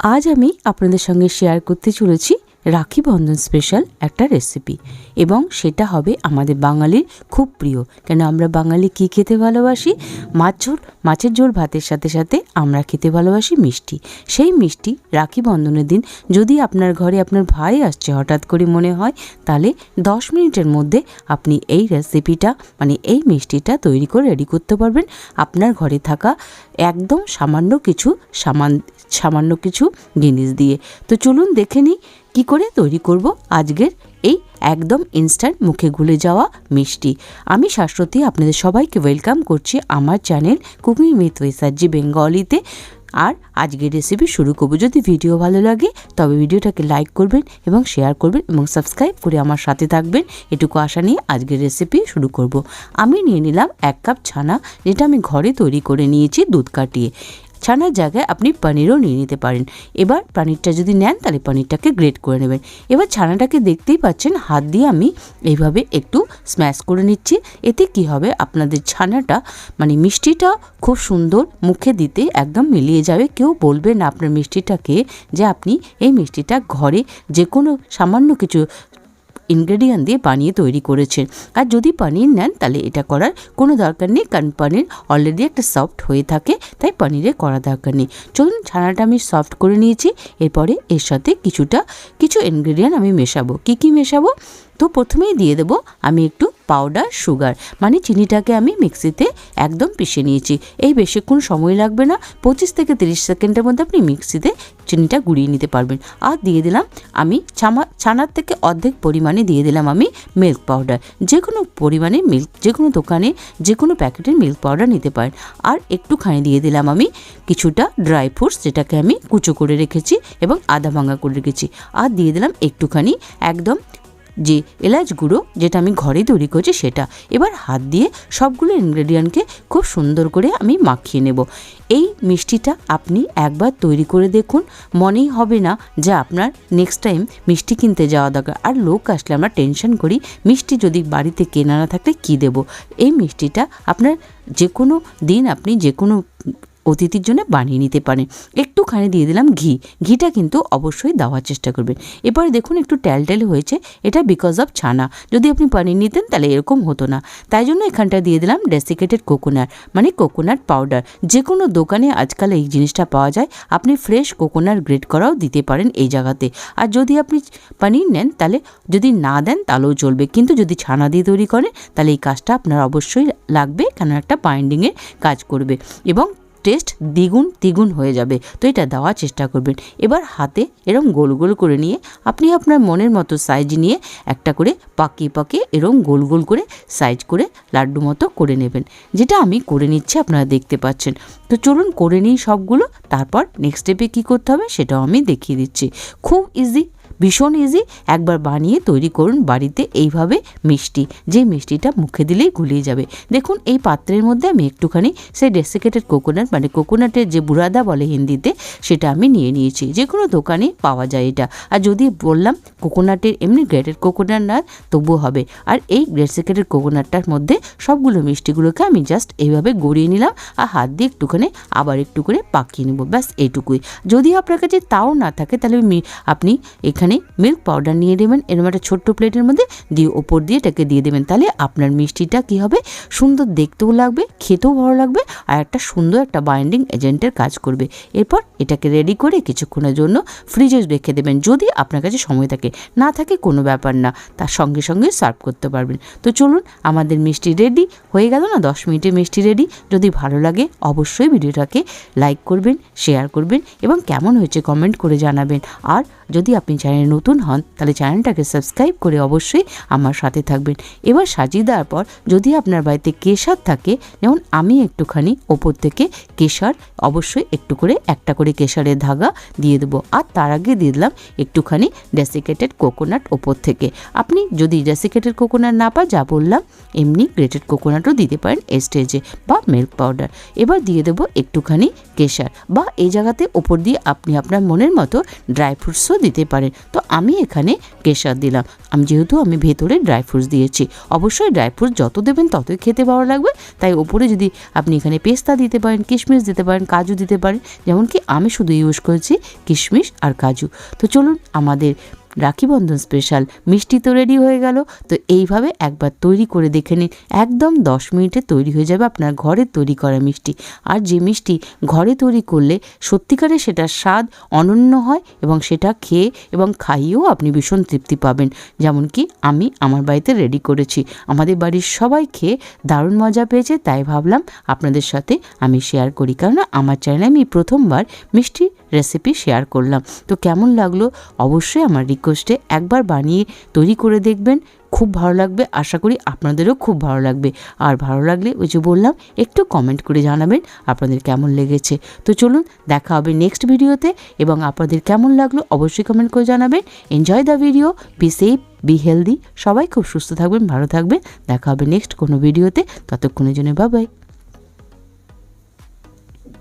আজ আমি আপনাদের সঙ্গে শেয়ার করতে চলেছি রাখি বন্ধন স্পেশাল একটা রেসিপি এবং সেটা হবে আমাদের বাঙালির খুব প্রিয়। কেন আমরা বাঙালি কি খেতে ভালোবাসি? মাছ ঝোল, মাছের ঝোল ভাতের সাথে সাথে আমরা খেতে ভালোবাসি মিষ্টি। সেই মিষ্টি রাখি বন্ধনের দিন যদি আপনার ঘরে আপনার ভাই আসছে হঠাৎ করে মনে হয়, তাহলে দশ মিনিটের মধ্যে আপনি এই রেসিপিটা মানে এই মিষ্টিটা তৈরি করে রেডি করতে পারবেন। আপনার ঘরে থাকা একদম সামান্য কিছু সামান সামান্য কিছু জিনিস দিয়ে। তো চলুন দেখে নিই কী করে তৈরি করব আজকের এই একদম ইনস্ট্যান্ট মুখে গুলে যাওয়া মিষ্টি। আমি শাশ্বতী, আপনাদের সবাইকে ওয়েলকাম করছি আমার চ্যানেল কুকিং উইথ ওয়েসার্জি বেঙ্গলিতে। আর আজকের রেসিপি শুরু করব। যদি ভিডিও ভালো লাগে, তবে ভিডিওটাকে লাইক করবেন এবং শেয়ার করবেন এবং সাবস্ক্রাইব করে আমার সাথে থাকবেন। এটুকু আশা নিয়ে আজকের রেসিপি শুরু করব। আমি নিয়ে নিলাম এক কাপ ছানা, যেটা আমি ঘরে তৈরি করে নিয়েছি দুধ কাটিয়ে। ছানার জায়গায় আপনি পনিরও নিয়ে নিতে পারেন। এবার পনিরটা যদি নেন, তাহলে পনিরটাকে গ্রেট করে নেবেন। এবার ছানাটাকে দেখতেই পাচ্ছেন, হাত দিয়ে আমি এইভাবে একটু স্ম্যাশ করে নিচ্ছি। এতে কি হবে? আপনাদের ছানাটা মানে মিষ্টিটা খুব সুন্দর মুখে দিতে একদম মিলিয়ে যাবে। কেউ বলবে না আপনার মিষ্টিটাকে যে আপনি এই মিষ্টিটা ঘরে যে কোনো সামান্য কিছু ইনগ্রেডিয়েন্ট দিয়ে বানিয়ে তৈরি করেছেন। আর যদি পানির নেন, তাহলে এটা করার কোনো দরকার নেই, কারণ পানির অলরেডি একটা সফট হয়ে থাকে, তাই পানিরে করা দরকার নেই। চলুন ছানাটা আমি সফট করে নিয়েছি, এরপরে এর সাথে কিছুটা, কিছু ইনগ্রেডিয়েন্ট আমি মেশাবো। কি কি মেশাবো? তো প্রথমেই দিয়ে দেবো আমি একটু পাউডার সুগার মানে চিনিটাকে আমি মিক্সিতে একদম পিষে নিয়েছি। এই বেশিক্ষণ সময় লাগবে না, পঁচিশ থেকে তিরিশ সেকেন্ডের মধ্যে আপনি মিক্সিতে চিনিটা গুঁড়িয়ে নিতে পারবেন। আর দিয়ে দিলাম আমি ছামা, ছানার থেকে অর্ধেক পরিমাণে দিয়ে দিলাম আমি মিল্ক পাউডার যে কোনো পরিমাণে মিল্ক যে কোনো দোকানে যে কোনো প্যাকেটের মিল্ক পাউডার নিতে পারেন। আর একটুখানি দিয়ে দিলাম আমি কিছুটা ড্রাই ফ্রুটস যেটাকে আমি কুচো করে রেখেছি এবং আদা ভাঙা করে রেখেছি। আর দিয়ে দিলাম একটুখানি একদম যে এলাচ গুঁড়ো যেটা আমি ঘরে তৈরি করেছি সেটা। এবার হাত দিয়ে সবগুলো ইনগ্রেডিয়েন্টকে খুব সুন্দর করে আমি মাখিয়ে নেব। এই মিষ্টিটা আপনি একবার তৈরি করে দেখুন, মনেই হবে না যে আপনার নেক্সট টাইম মিষ্টি কিনতে যাওয়া দরকার। আর লোক আসলে আমরা টেনশন করি, মিষ্টি যদি বাড়িতে কেনা না থাকলে কী দেবো? এই মিষ্টিটা আপনার যে কোনো দিন আপনি যে কোনো অতিথির জন্য বানিয়ে নিতে পারেন। একটুখানি দিয়ে দিলাম ঘি। ঘিটা কিন্তু অবশ্যই দেওয়ার চেষ্টা করবেন। এবারে দেখুন একটু ট্যালট্যাল হয়েছে। এটা বিকজ অফ ছানা। যদি আপনি পানির নিতেন তাহলে এরকম হতো না। তাই জন্য এখানটা দিয়ে দিলাম ডেসিকেটেড কোকোনাট মানে কোকোনাট পাউডার যে কোনো দোকানে আজকাল এই জিনিসটা পাওয়া যায়। আপনি ফ্রেশ কোকোনাট গ্রেড করাও দিতে পারেন এই জায়গাতে। আর যদি আপনি পানির নেন তাহলে যদি না দেন তাহলেও চলবে। কিন্তু যদি ছানা দিয়ে তৈরি করেন তাহলে এই কাজটা আপনার অবশ্যই লাগবে। কেন একটা বাইন্ডিংয়ের কাজ করবে। এবং টেস্ট দ্বিগুণ দ্বিগুণ হয়ে যাবে। তো এটা দেওয়ার চেষ্টা করবেন। এবার হাতে এরম গোল গোল করে নিয়ে আপনি আপনার মনের মতো সাইজ নিয়ে একটা করে পাকিয়ে পাকিয়ে এরম গোল গোল করে সাইজ করে লাড্ডু মতো করে নেবেন। যেটা আমি করে নিচ্ছি, আপনারা দেখতে পাচ্ছেন। তো চলুন করে নিই সবগুলো, তারপর নেক্সট স্টেপে কী করতে হবে সেটাও আমি দেখিয়ে দিচ্ছি। খুব ইজি ভীষণ ইজি একবার বানিয়ে তৈরি করুন বাড়িতে এইভাবে মিষ্টি। যে মিষ্টিটা মুখে দিলেই গুলিয়ে যাবে। দেখুন, এই পাত্রের মধ্যে আমি একটুখানি সেই ডেসিকেটেড কোকোনাট মানে কোকোনাটের যে বুড়াদা বলে হিন্দিতে, সেটা আমি নিয়ে নিয়েছি। যে কোনো দোকানে পাওয়া যায় এটা। আর যদি বললাম কোকোনাটের এমনি গ্রেটেড কোকোনাট না, তবুও হবে। আর এই ডেসিকেটেড কোকোনাটটার মধ্যে সবগুলো মিষ্টিগুলোকে আমি জাস্ট এইভাবে গড়িয়ে নিলাম আর হাত দিয়ে একটুখানি আবার একটু করে পাকিয়ে নেব। ব্যাস, এইটুকুই। যদি আপনার কাছে তাও না থাকে, তাহলে আপনি এখানে এখানে মিল্ক পাউডার নিয়ে দেবেন এরকম একটা ছোট্ট প্লেটের মধ্যে দিয়ে ওপর দিয়ে এটাকে দিয়ে দেবেন। তাহলে আপনার মিষ্টিটা কি হবে? সুন্দর দেখতেও লাগবে, খেতেও ভালো লাগবে আর একটা সুন্দর একটা বাইন্ডিং এজেন্টের কাজ করবে। এরপর এটাকে রেডি করে কিছুক্ষণের জন্য ফ্রিজে রেখে দেবেন। যদি আপনার কাছে সময় থাকে, না থাকে কোনো ব্যাপার না, তার সঙ্গে সঙ্গে সার্ভ করতে পারবেন। তো চলুন, আমাদের মিষ্টি রেডি হয়ে গেল না? দশ মিনিটে মিষ্টি রেডি যদি ভালো লাগে, অবশ্যই ভিডিওটাকে লাইক করবেন শেয়ার করবেন এবং কেমন হয়েছে কমেন্ট করে জানাবেন। আর যদি আপনি চ্যানেলে নতুন হন, তাহলে চ্যানেলটাকে সাবস্ক্রাইব করে অবশ্যই আমার সাথে থাকবেন। এবার সাজিয়ে দেওয়ার পর যদি আপনার বাড়িতে কেশর থাকে, যেমন আমি একটুখানি ওপর থেকে কেশর, অবশ্যই একটু করে একটা করে কেশরের ধাগা দিয়ে দেবো। আর তার আগে দিয়ে দিলাম একটুখানি ডেসিকেটেড কোকোনাট ওপর থেকে। আপনি যদি ডেসিকেটেড কোকোনাট না পান, যা বললাম, এমনি গ্রেটেড কোকোনাটও দিতে পারেন স্টেজে বা মিল্ক পাউডার এবার দিয়ে দেবো একটুখানি কেশার, বা এই জায়গাতে ওপর দিয়ে আপনি আপনার মনের মতো ড্রাই ফ্রুটসও দিতে পারেন। তো আমি এখানে কেশর দিলাম। আমি যেহেতু আমি ভেতরে ড্রাই ফ্রুটস দিয়েছি, অবশ্যই ড্রাই ফ্রুটস যত দেবেন ততই খেতে ভালো লাগবে। তাই ওপরে যদি আপনি এখানে পেস্তা দিতে পারেন, কিশমিশ দিতে পারেন, কাজু দিতে পারেন যেমন কি আমি শুধু ইউজ করেছি কিশমিশ আর কাজু। তো চলুন আমাদের রাখি বন্ধন স্পেশাল মিষ্টি তো রেডি হয়ে গেল, তো এইভাবে একবার তৈরি করে দেখে নিন। একদম দশ মিনিটে তৈরি হয়ে যাবে আপনার ঘরে তৈরি করা মিষ্টি। আর যে মিষ্টি ঘরে তৈরি করলে সত্যিকারে সেটার স্বাদ অনন্য হয় এবং সেটা খেয়ে এবং খাইয়েও আপনি ভীষণ তৃপ্তি পাবেন। যেমন কি আমি আমার বাড়িতে রেডি করেছি। আমাদের বাড়ির সবাই খেয়ে দারুণ মজা পেয়েছে, তাই ভাবলাম আপনাদের সাথে আমি শেয়ার করি। কারণ আমার চ্যানেলে আমি প্রথমবার মিষ্টি রেসিপি শেয়ার করলাম। তো কেমন লাগল? অবশ্যই আমার রিকোয়েস্টে একবার বানিয়ে তৈরি করে দেখবেন। খুব ভালো লাগবে। আশা করি আপনাদেরও খুব ভালো লাগবে। আর ভালো লাগলে ওই যে বললাম, একটু কমেন্ট করে জানাবেন আপনাদের কেমন লেগেছে। তো চলুন, দেখা হবে নেক্সট ভিডিওতে এবং আপনাদের কেমন লাগল অবশ্যই কমেন্ট করে জানাবেন। Enjoy the video be safe be healthy সবাই খুব সুস্থ থাকবেন, ভালো থাকবেন। দেখা হবে নেক্সট কোনো ভিডিওতে ততক্ষণের জন্য বাবাই